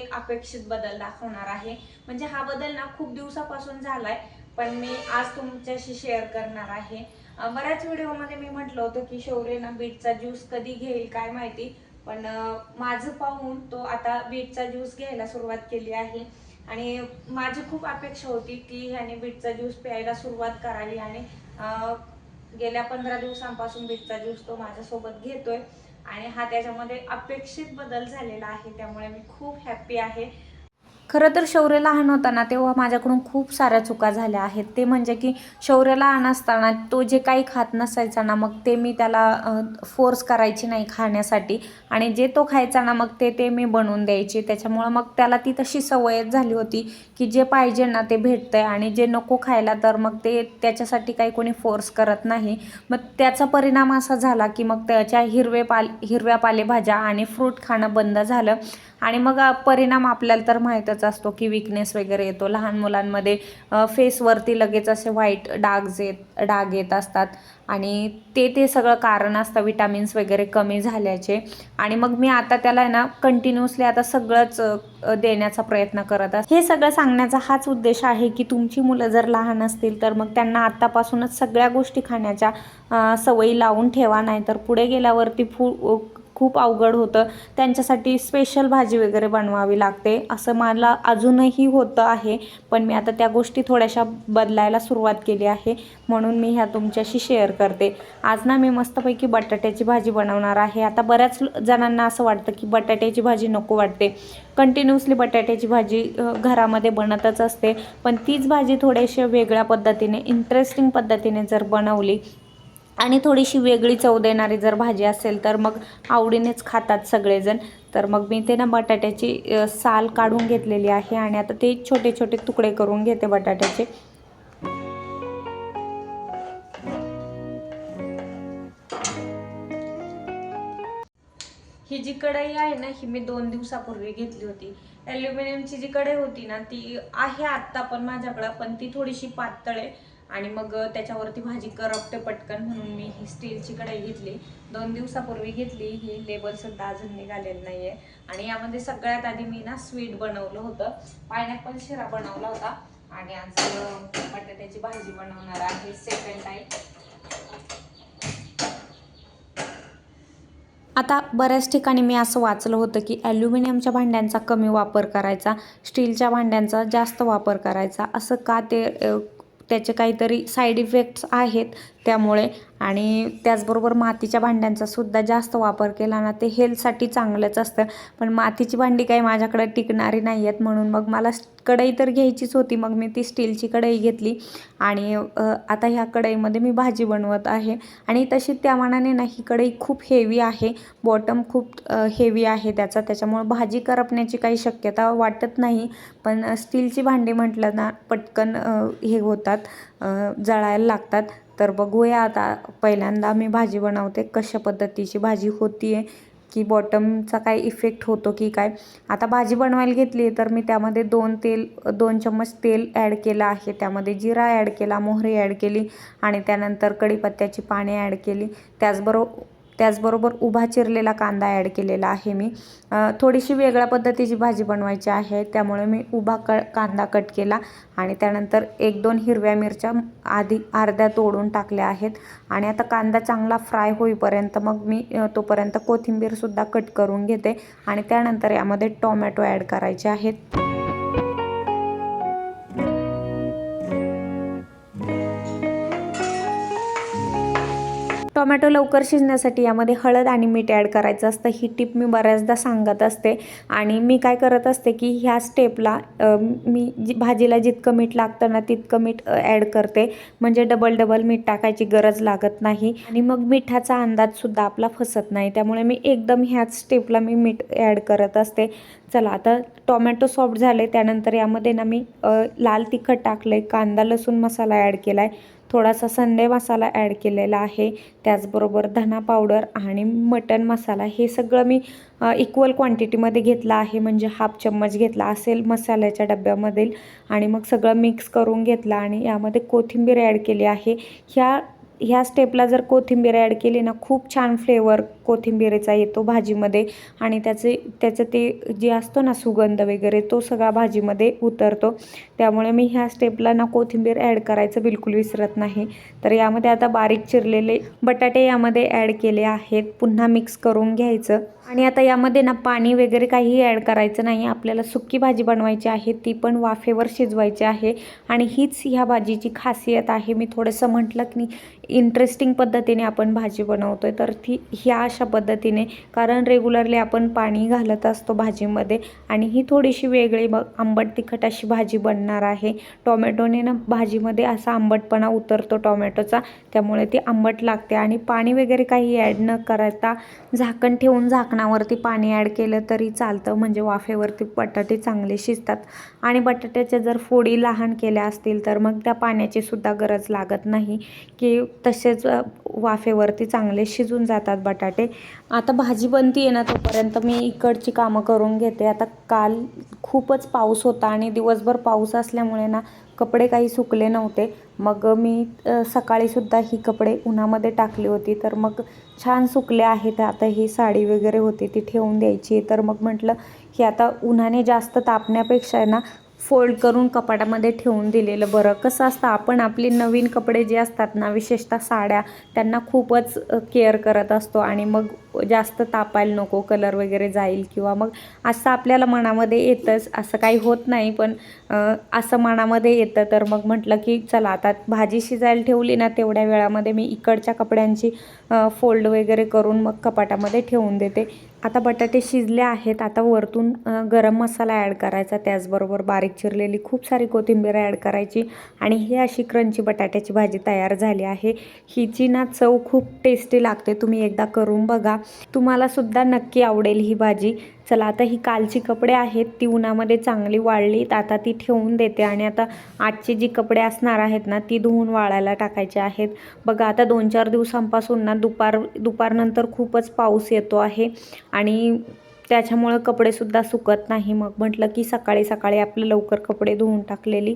एक अपेक्षित बदल दाखवणार आहे. म्हणजे हा बदल ना खूप दिवसापासून झालाय पण मी आज तुमच्याशी शेअर करणार आहे. बऱ्याच व्हिडिओमध्ये मी म्हटलं होतं की शौर्य ना बीटचा ज्यूस कधी घेईल काय माहिती पण माझं पाहून तो आता बीटचा ज्यूस घ्यायला सुरुवात केली आहे. आणि माझी खूप अपेक्षा होती की ह्याने बीटचा ज्यूस प्यायला सुरुवात करावी आणि गेल्या पंधरा दिवसांपासून बीटचा ज्यूस तो माझ्यासोबत घेतोय. आणि हा त्याच्यामध्ये अपेक्षित बदल झालेला आहे त्यामुळे मी खूप हॅप्पी आहे. खरं तर शौर्य लहान होताना तेव्हा माझ्याकडून खूप साऱ्या चुका झाल्या आहेत. ते म्हणजे की शौर्य लहान असताना तो जे काही खात नसायचा ना मग ते मी त्याला फोर्स करायची नाही खाण्यासाठी आणि जे तो खायचा ना मग ते ते मी बनवून द्यायची. त्याच्यामुळं मग त्याला ती तशी सवयच झाली होती की जे पाहिजे ना ते भेटतं आहे आणि जे नको खायला तर मग ते त्याच्यासाठी काही कोणी फोर्स करत नाही. मग त्याचा परिणाम असा झाला की मग त्याच्या हिरवे पाल हिरव्या पालेभाज्या आणि फ्रूट खाणं बंद झालं आणि मग परिणाम आपल्याला तर माहीतच असतो की विकनेस वगैरे येतो. लहान मुलांमध्ये फेसवरती लगेच असे व्हाईट डाग्स येत डाग येत असतात. आणि ते ते सगळं कारण असतं विटामिन्स वगैरे कमी झाल्याचे. आणि मग मी आता त्याला आहे ना कंटिन्युअसली आता सगळंच देण्याचा प्रयत्न करत असते हे सगळं सांगण्याचा हाच उद्देश आहे की तुमची मुलं जर लहान असतील तर मग त्यांना आत्तापासूनच सगळ्या गोष्टी खाण्याच्या सवयी लावून ठेवा. नाही तर पुढे गेल्यावरती फू खूप अवघड होतं. त्यांच्यासाठी स्पेशल भाजी वगैरे बनवावी लागते. असं मला अजूनही होतं आहे. पण मी आता त्या गोष्टी थोड्याशा बदलायला सुरुवात केली आहे. म्हणून मी ह्या तुमच्याशी शेअर करते. आज ना मी मस्तपैकी बटाट्याची भाजी बनवणार आहे. आता बऱ्याच जणांना असं वाटतं की बटाट्याची भाजी नको वाटते. कंटिन्युअसली बटाट्याची भाजी घरामध्ये बनतच असते. पण तीच भाजी थोड्याशा वेगळ्या पद्धतीने इंटरेस्टिंग पद्धतीने जर बनवली आणि थोडीशी वेगळी चव देणारी जर भाजी असेल तर मग आवडीनेच खातात सगळेजण. तर मग मी ते ना बटाट्याची साल काढून घेतलेली आहे आणि आता ते छोटे छोटे तुकडे करून घेते बटाट्याचे. ही जी कढई आहे ना ही मी दोन दिवसापूर्वी घेतली होती. ॲल्युमिनियमची जी कढई होती ना ती आहे आत्ता पण माझ्याकडं पण ती थोडीशी पातळ आहे. आणि मग त्याच्यावरती भाजी करपते पटकन म्हणून मी ही स्टीलची कढई घेतली. दोन दिवसापूर्वी घेतली. ही लेबलसुद्धा अजून निघालेलं नाही आहे आणि यामध्ये सगळ्यात आधी मी ना स्वीट बनवलं होतं. पायनॅपल शिरा बनवला होता. आणि आज बटाट्याची भाजी बनवणार आहे सेकंड टाईम आता बऱ्याच ठिकाणी मी असं वाचलं होतं की ॲल्युमिनियमच्या भांड्यांचा कमी वापर करायचा स्टीलच्या भांड्यांचा जास्त वापर करायचा. असं का ते त्याचे काहीतरी साईड इफेक्ट्स आहेत. त्यामुळे. आणि त्याचबरोबर मातीच्या भांड्यांचा सुद्धा जास्त वापर केला ना ते हेल्थसाठी चांगलंच असतं. पण मातीची भांडी काही माझ्याकडे टिकणारी नाही आहेत म्हणून मग मला कढई तर घ्यायचीच होती मग मी ती स्टीलची कढई घेतली. आणि आता ह्या कढईमध्ये मी भाजी बनवत आहे. आणि तशी त्या मानाने ना ही कढई खूप हेवी आहे. बॉटम खूप हेवी आहे त्याचा. त्याच्यामुळे भाजी करपण्याची काही शक्यता वाटत नाही. पण स्टीलची भांडी म्हटलं ना पटकन हे होतात जळायला लागतात. तर बघूया आता. पहिल्यांदा मी भाजी बनवते. कशा पद्धतीची भाजी होती आहे की बॉटमचा काय इफेक्ट होतो की काय. आता भाजी बनवायला घेतली तर मी त्यामध्ये दोन तेल दोन चम्मच तेल ॲड केलं आहे. त्यामध्ये जिरा ॲड केला मोहरी ॲड केली आणि त्यानंतर कढीपत्त्याची पाने ॲड केली. त्याचबरोबर त्याचबरोबर उभा चिरलेला कांदा ॲड केलेला आहे मी. थोडीशी वेगळ्या पद्धतीची भाजी बनवायची आहे त्यामुळे मी उभा क कांदा कट केला आणि त्यानंतर एक दोन हिरव्या मिरच्या आधी अर्ध्या तोडून टाकल्या आहेत आणि आता कांदा चांगला फ्राय होईपर्यंत मग मी तोपर्यंत कोथिंबीरसुद्धा कट करून घेते आणि त्यानंतर यामध्ये टोमॅटो ॲड करायचे आहेत. टोमॅटो लवकर शिजण्यासाठी यामध्ये हळद आणि मीठ ॲड करायचं असतं. ही टिप मी बऱ्याचदा सांगत असते. आणि मी काय करत असते की ह्या स्टेपला मी जी भाजीला जितकं मीठ लागतं ना तितकं मीठ ॲड करते. म्हणजे डबल डबल मीठ टाकायची गरज लागत नाही. आणि मग मिठाचा अंदाजसुद्धा आपला फसत नाही. त्यामुळे मी एकदम ह्याच स्टेपला मी मीठ ॲड करत असते. चला आता टोमॅटो सॉफ्ट झाले. त्यानंतर यामध्ये ना मी लाल तिखट टाकलं आहे कांदा लसूण मसाला ॲड केला आहे थोडासा संडे मसाला ॲड केलेला आहे. त्याचबरोबर धना पावडर आणि मटन मसाला हे सगळं मी इक्वल क्वांटिटीमध्ये घेतलं आहे. म्हणजे हाफ चम्मच घेतला असेल मसाल्याच्या डब्यामधील आणि मग सगळं मिक्स करून घेतलं आणि यामध्ये कोथिंबीर ॲड केली आहे. ह्या ह्या स्टेपला जर कोथिंबीर ॲड केली ना खूप छान फ्लेवर कोथिंबीरीचा येतो भाजीमध्ये. आणि त्याचे त्याचं ते जे असतो ना सुगंध वगैरे तो सगळा भाजीमध्ये उतरतो. त्यामुळे मी ह्या स्टेपला ना कोथिंबीर ॲड करायचं बिलकुल विसरत नाही. तर यामध्ये आता बारीक चिरलेले बटाटे यामध्ये ॲड केले आहेत. पुन्हा मिक्स करून घ्यायचं. आणि आता यामध्ये ना पाणी वगैरे काहीही ॲड करायचं नाही. आपल्याला सुक्की भाजी बनवायची आहे ती पण वाफेवर शिजवायची आहे. आणि हीच ह्या भाजीची खासियत आहे. मी थोडंसं म्हटलं की इंटरेस्टिंग पद्धतीने आपण भाजी बनवतो आहे तर ती ह्या अशा पद्धतीने कारण रेग्युलरली आपण पाणी घालत असतो भाजीमध्ये आणि ही थोडीशी वेगळी ब आंबट तिखट अशी भाजी बनणार आहे. टोमॅटोने ना भाजीमध्ये असा आंबटपणा उतरतो टोमॅटोचा त्यामुळे ती आंबट लागते. आणि पाणी वगैरे काही ॲड न करता झाकण ठेवून झाकणावरती पाणी ॲड केलं तरी चालतं म्हणजे वाफेवरती बटाटे चांगले शिजतात. आणि बटाट्याच्या जर फोडी लहान केल्या असतील तर मग त्या पाण्याची सुद्धा गरज लागत नाही. की तसेच वाफेवरती चांगले शिजून जातात बटाटे. आता भाजी बनती आहे ना तोपर्यंत मी इकडची कामं करून घेते. आता काल खूपच पाऊस होता आणि दिवसभर पाऊस असल्यामुळे ना कपडे काही सुकले नव्हते. मग मी सकाळीसुद्धा ही कपडे उन्हामध्ये टाकली होती. तर मग छान सुकले आहेत. आता ही साडी वगैरे होती ती ठेवून द्यायची. तर मग म्हटलं की आता उन्हाने जास्त तापण्यापेक्षा आहे ना फोल्ड करून कपाटामध्ये ठेवून दिलेलं बरं. कसं असतं आपण आपले नवीन कपडे जे असतात ना विशेषतः साड्या त्यांना खूपच केअर करत असतो आणि मग जास्त तापायला नको कलर वगैरे जाईल किंवा मग असं आपल्याला मनामध्ये येतंच असं काही होत नाही. पण असं मनामध्ये येतं तर मग म्हटलं की चला आता भाजी शिजायला ठेवली ना तेवढ्या वेळामध्ये मी इकडच्या कपड्यांची फोल्ड वगैरे करून मग कपाटामध्ये ठेवून देते. आता बटाटे शिजले आहेत आता वरतून गरम मसाला ॲड करायचा. त्याचबरोबर बारीक चिरलेली खूप सारी कोथिंबीर ॲड करायची. आणि ही अशी क्रंची बटाट्याची भाजी तयार झाली आहे. हिची ना चव खूप टेस्टी लागते. तुम्ही एकदा करून बघा. तुम्हाला सुद्धा नक्की आवडेल ही भाजी. चला आता ही कालची कपडे आहेत ती उन्हामध्ये चांगली वाळलीत आता ती ठेवून देते. आणि आता आजची जी कपडे असणार आहेत ना ती धुवून वाळायला टाकायचे आहेत. बघा आता दोन चार दिवसांपासून ना दुपार दुपारनंतर खूपच पाऊस येतो आहे. आणि त्याच्यामुळं कपडेसुद्धा सुकत नाही. मग म्हटलं की सकाळी सकाळी आपलं लवकर कपडे धुवून टाकलेली.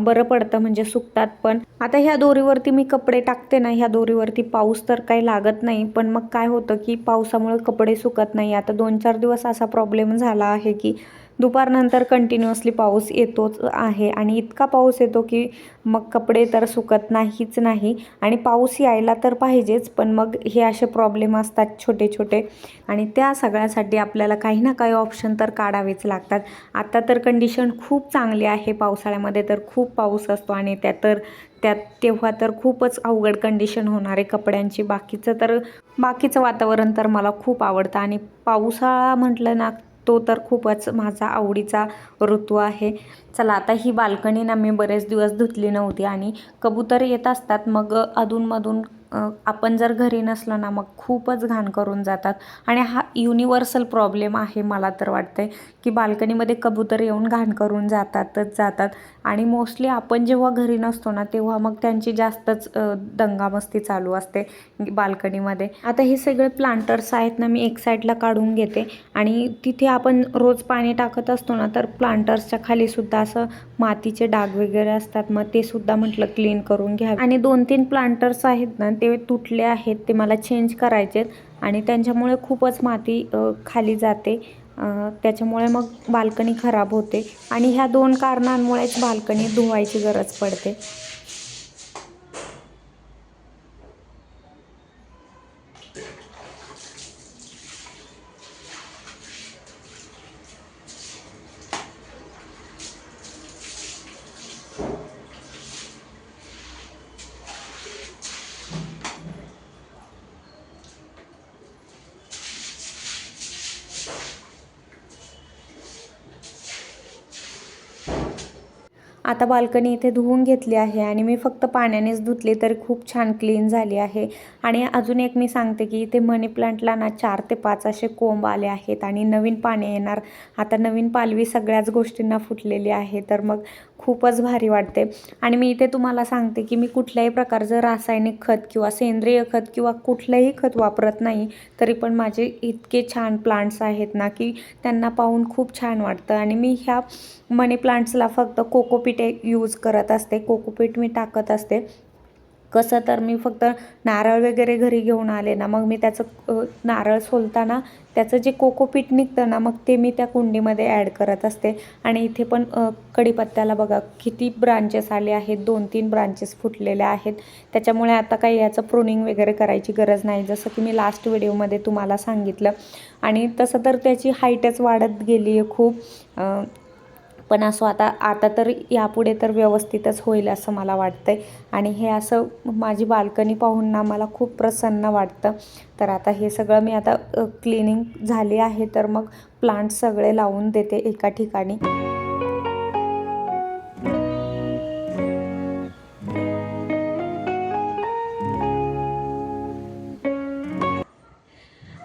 बरं पडतं म्हणजे सुकतात पण. आता ह्या दोरीवरती मी कपडे टाकते ना ह्या दोरीवरती पाऊस तर काही लागत नाही. पण मग काय होतं की पावसामुळे कपडे सुकत नाही. आता दोन चार दिवस असा प्रॉब्लेम झाला आहे की दुपारनंतर कंटिन्युअसली पाऊस येतोच आहे आणि इतका पाऊस येतो की मग कपडे तर सुकत नाहीच नाही आणि पाऊस यायला तर पाहिजेच पण मग हे असे प्रॉब्लेम असतात छोटे छोटे. आणि त्या सगळ्यासाठी आपल्याला काही ना काही ऑप्शन तर काढावेच लागतात. आता तर कंडिशन खूप चांगली आहे पावसाळ्यामध्ये तर खूप पाऊस असतो आणि त्या तर त्यात तेव्हा तर खूपच अवघड कंडिशन होणार आहे कपड्यांची. बाकीचं तर बाकीचं वातावरण तर मला खूप आवडतं आणि पावसाळा म्हटलं ना तो तर खूपच माझा आवडीचा ऋतू आहे. चला आता ही बाल्कनी ना मी बरेच दिवस धुतली नव्हती आणि कबूतर येत असतात मग अधूनमधून आपण जर घरी नसलो ना मग खूपच घाण करून जातात. आणि हा युनिव्हर्सल प्रॉब्लेम आहे मला तर वाटतंय की बाल्कनीमध्ये कबूतर येऊन घाण करून जातातच जातात. आणि मोस्टली आपण जेव्हा घरी नसतो ना तेव्हा मग त्यांची जास्तच दंगामस्ती चालू असते बाल्कनीमध्ये. आता हे सगळे प्लांटर्स आहेत ना मी एक साईडला काढून घेते. आणि तिथे आपण रोज पाणी टाकत असतो ना तर प्लांटर्सच्या खालीसुद्धा असं मातीचे डाग वगैरे असतात. मग ते सुद्धा म्हटलं क्लीन करून घ्या आणि दोन तीन प्लांटर्स आहेत ना ते तुटले आहेत ते मला चेंज करायचे आहेत आणि त्यांच्यामुळे खूपच माती खाली जाते. त्याच्यामुळे मग बाल्कनी खराब होते आणि ह्या दोन कारणांमुळेच बाल्कनी धुवायची गरज पडते. आता बाल्कनी इथे धुवून घेतली आहे आणि मी फक्त पाण्यानेच धुतली तर खूप छान क्लीन झाली आहे. आणि अजून एक मी सांगते की इथे मनी प्लांटला ना चार ते पाच असे कोंब आले आहेत आणि नवीन पाणी येणार. आता नवीन पालवी सगळ्याच गोष्टींना फुटलेली आहे. तर मग खूपच भारी वाटते. आणि मी इथे तुम्हाला सांगते की मी कुठल्याही प्रकारचं रासायनिक खत किंवा सेंद्रिय खत किंवा कुठलंही खत वापरत नाही तरी पण माझे इतके छान प्लांट्स आहेत ना की त्यांना पाहून खूप छान वाटतं. आणि मी ह्या मनी प्लांट्सला फक्त कोकोपीट यूज करत असते. कोकोपीट मी टाकत असते. कसं तर मी फक्त नारळ वगैरे घरी घेऊन आले ना मग मी त्याचं नारळ सोलताना त्याचं जे कोकोपीठ निघतं ना मग ते मी त्या कुंडीमध्ये ॲड करत असते. आणि इथे पण कढीपत्त्याला बघा किती ब्रांचेस आले आहेत दोन तीन ब्रांचेस फुटलेल्या आहेत. त्याच्यामुळे आता काही याचं प्रुनिंग वगैरे करायची गरज नाही. जसं की मी लास्ट व्हिडिओमध्ये तुम्हाला सांगितलं. आणि तसं तर त्याची हाईटच वाढत गेली आहे खूप पण असं आता आता तर यापुढे तर व्यवस्थितच होईल असं मला वाटतं आहे आणि हे असं माझी बाल्कनी पाहून ना मला खूप प्रसन्न वाटतं. तर आता हे सगळं मी आता क्लिनिंग झाली आहे तर मग प्लांट सगळे लावून देते एका ठिकाणी.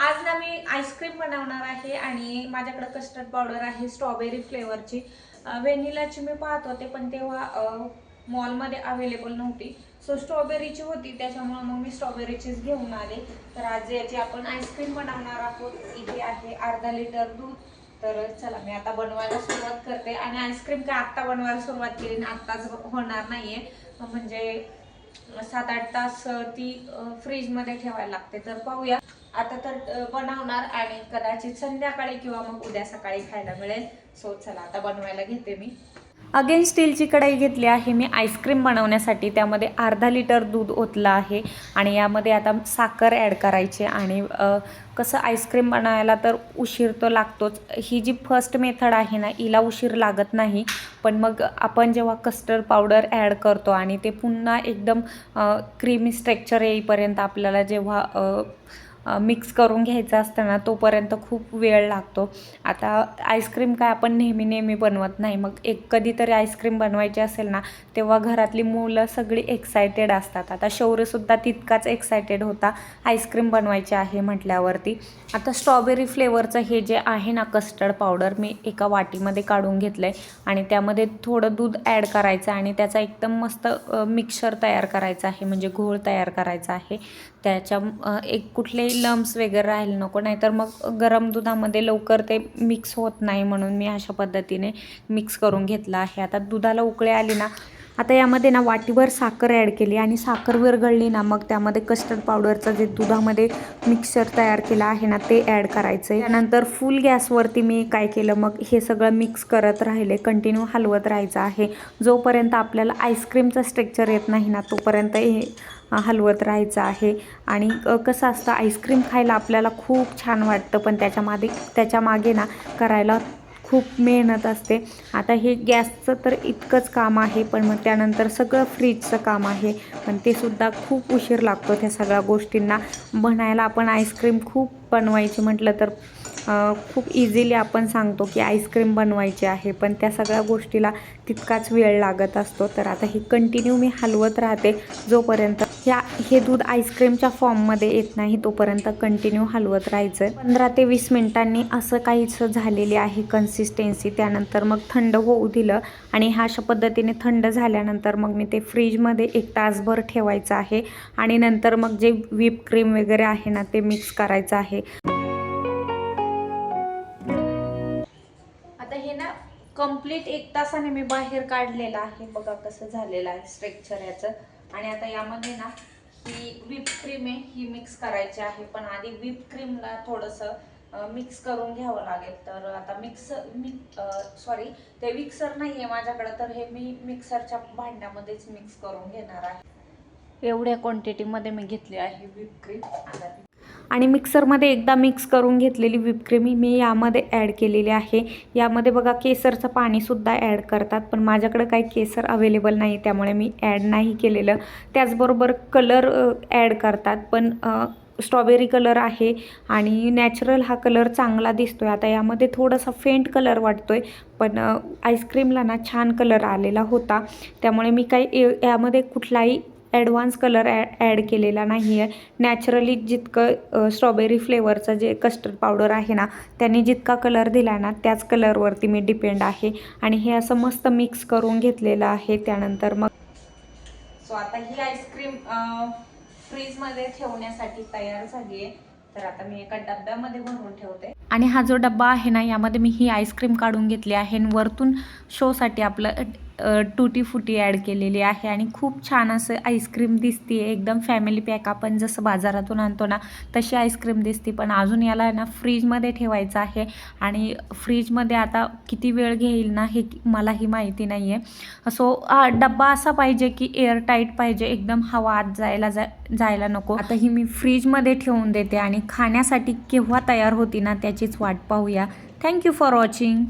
आज ना मी आईस्क्रीम बनवणार आहे आणि माझ्याकडे कस्टर्ड पावडर आहे स्ट्रॉबेरी फ्लेवरची व्हेनिलाची मी पाहत होते पण तेव्हा मॉलमध्ये अवेलेबल नव्हती. सो स्ट्रॉबेरीची होती त्याच्यामुळे मग मी स्ट्रॉबेरीचीच घेऊन आले. तर आज याची आपण आईस्क्रीम बनवणार आहोत. इथे आहे अर्धा लिटर दूध. तर चला मी आता बनवायला सुरुवात करते. आणि आईस्क्रीम काय आत्ता बनवायला सुरुवात केली ना आत्ताच होणार नाहीये. म्हणजे सात आठ तास ती फ्रीजमध्ये ठेवायला लागते. तर पाहूया. आता तर बनवणार आणि कदाचित संध्याकाळी किंवा मग उद्या सकाळी खायला मिळेल. सो चला आता बनवायला घेते मी. अगेन स्टीलची कढाई घेतली आहे मी. आईस्क्रीम बनवण्यासाठी. त्यामध्ये अर्धा लिटर दूध ओतलं आहे. आणि यामध्ये आता साखर ॲड करायची आणि कसं आईस्क्रीम बनवायला तर उशीर तो लागतोच. ही जी फर्स्ट मेथड आहे ना हिला उशीर लागत नाही. पण मग आपण जेव्हा कस्टर्ड पावडर ॲड करतो आणि ते पुन्हा एकदम क्रीमी स्ट्रक्चर येईपर्यंत आपल्याला जेव्हा मिक्स करून घ्यायचं असतं ना तोपर्यंत खूप वेळ लागतो. आता आईस्क्रीम काय आपण नेहमी नेहमी बनवत नाही. मग एक कधीतरी आईस्क्रीम बनवायची असेल ना तेव्हा घरातली मुलं सगळी एक्सायटेड असतात. आता शौर्यसुद्धा तितकाच एक्सायटेड होता आईस्क्रीम बनवायची आहे म्हटल्यावरती. आता स्ट्रॉबेरी फ्लेवरचं हे जे आहे ना कस्टर्ड पावडर मी एका वाटीमध्ये काढून घेतलं आहे आणि त्यामध्ये थोडं दूध ॲड करायचं आणि त्याचा एकदम मस्त मिक्सर तयार करायचा आहे. म्हणजे घोळ तयार करायचा आहे. त्याच्या एक कुठले लम्स वगैरे राहिले नको नाहीतर मग गरम दुधामध्ये लवकर ते मिक्स होत नाही म्हणून मी अशा पद्धतीने मिक्स करून घेतलं आहे. आता दुधाला उकळे आली ना आता यामध्ये ना वाटीभर साखर ॲड केली आणि साखर विरघळली ना मग त्यामध्ये कस्टर्ड पावडरचं जे दुधामध्ये मिक्सर तयार केलं आहे ना ते ॲड करायचं आहे त्यानंतर फुल गॅसवरती मी काय केलं मग हे सगळं मिक्स करत राहिले कंटिन्यू हलवत राहायचं आहे. जोपर्यंत आपल्याला आईस्क्रीमचं स्ट्रक्चर येत नाही ना तोपर्यंत हे हलवत राहायचं आहे. आणि कसं असतं आईस्क्रीम खायला आपल्याला खूप छान वाटतं पण त्याच्यामागे त्याच्यामागे ना करायला खूप मेहनत असते. आता हे गॅसचं तर इतकंच काम आहे पण मग त्यानंतर सगळं फ्रीजचं काम आहे. पण ते सुद्धा खूप उशीर लागतो त्या सगळ्या गोष्टींना. म्हणायला आपण आईस्क्रीम खूप बनवायची म्हटलं तर खूप इझिली आपण सांगतो की आईस्क्रीम बनवायची आहे पण त्या सगळ्या गोष्टीला तितकाच वेळ लागत असतो. तर आता हे कंटिन्यू मी हलवत राहते जोपर्यंत ह्या हे दूध आईस्क्रीमच्या फॉर्ममध्ये येत नाही तोपर्यंत कंटिन्यू हलवत राहायचं आहे पंधरा ते वीस मिनिटांनी असं काहीच झालेली आहे कन्सिस्टन्सी त्यानंतर मग थंड होऊ दिलं आणि ह्या अशा पद्धतीने थंड झाल्यानंतर मग मी ते फ्रीजमध्ये एक तासभर ठेवायचं आहे आणि नंतर मग जे व्हीप क्रीम वगैरे आहे ना ते मिक्स करायचं आहे. आता हे ना कंप्लीट एक तासाने मी बाहेर काढलेलं आहे. बघा कसं झालेलं आहे स्ट्रेक्चर याचं. आणि आता यामध्ये ना ही व्हिप क्रीम आहे ही मिक्स करायची आहे. पण आधी व्हिप क्रीमला थोडंसं मिक्स करून घ्यावं लागेल. तर आता मिक्स मी सॉरी ते मिक्सर नाही आहे माझ्याकडं तर हे मी मिक्सरच्या भांड्यामध्येच मिक्स करून घेणार आहे. एवढ्या क्वांटिटीमध्ये मी घेतली आहे व्हिप क्रीम आता आणि मिक्सरमध्ये एकदा मिक्स करून घेतलेली व्हिप मी यामध्ये ॲड केलेली आहे. यामध्ये बघा केसरचं पाणीसुद्धा ॲड करतात पण माझ्याकडं काही केसर अवेलेबल नाही त्यामुळे मी ॲड नाही केलेलं. त्याचबरोबर कलर ॲड करतात पण स्ट्रॉबेरी कलर आहे आणि नॅचरल हा कलर चांगला दिसतो आहे आता यामध्ये थोडासा फेंट कलर वाटतो आहे पण आईस्क्रीमला ना छान कलर आलेला होता. त्यामुळे मी काही यामध्ये कुठलाही ॲडव्हान्स कलर ॲ ॲड केलेला नाही आहे. नॅचरली जितकं स्ट्रॉबेरी फ्लेवरचं जे कस्टर्ड पावडर आहे ना त्यांनी जितका कलर दिला ना त्याच कलरवरती मी डिपेंड आहे. आणि हे असं मस्त मिक्स करून घेतलेलं आहे त्यानंतर मग. सो आता ही आईस्क्रीम फ्रीजमध्ये ठेवण्यासाठी तयार झाली आहे. तर आता मी एका डब्यामध्ये भरून ठेवते. आणि हा जो डब्बा आहे ना यामध्ये मी ही आईस्क्रीम काढून घेतली आहे. आणि वरतून शोसाठी आपलं टुटी फुटी ॲड केलेली आहे आणि खूप छान असं आईस्क्रीम दिसते एकदम फॅमिली पॅक आपण जसं बाजारातून आणतो ना तशी आईस्क्रीम दिसते. पण अजून याला आहे ना फ्रीजमध्ये ठेवायचं आहे. आणि फ्रीजमध्ये आता किती वेळ घेईल ना हे मलाही माहिती नाही आहे सो डब्बा असा पाहिजे की एअर टाईट पाहिजे. एकदम हवा आत जायला जा जायला नको. आता ही मी फ्रीजमध्ये ठेवून देते आणि खाण्यासाठी केव्हा तयार होती ना त्याचीच वाट पाहूया. Thank you for watching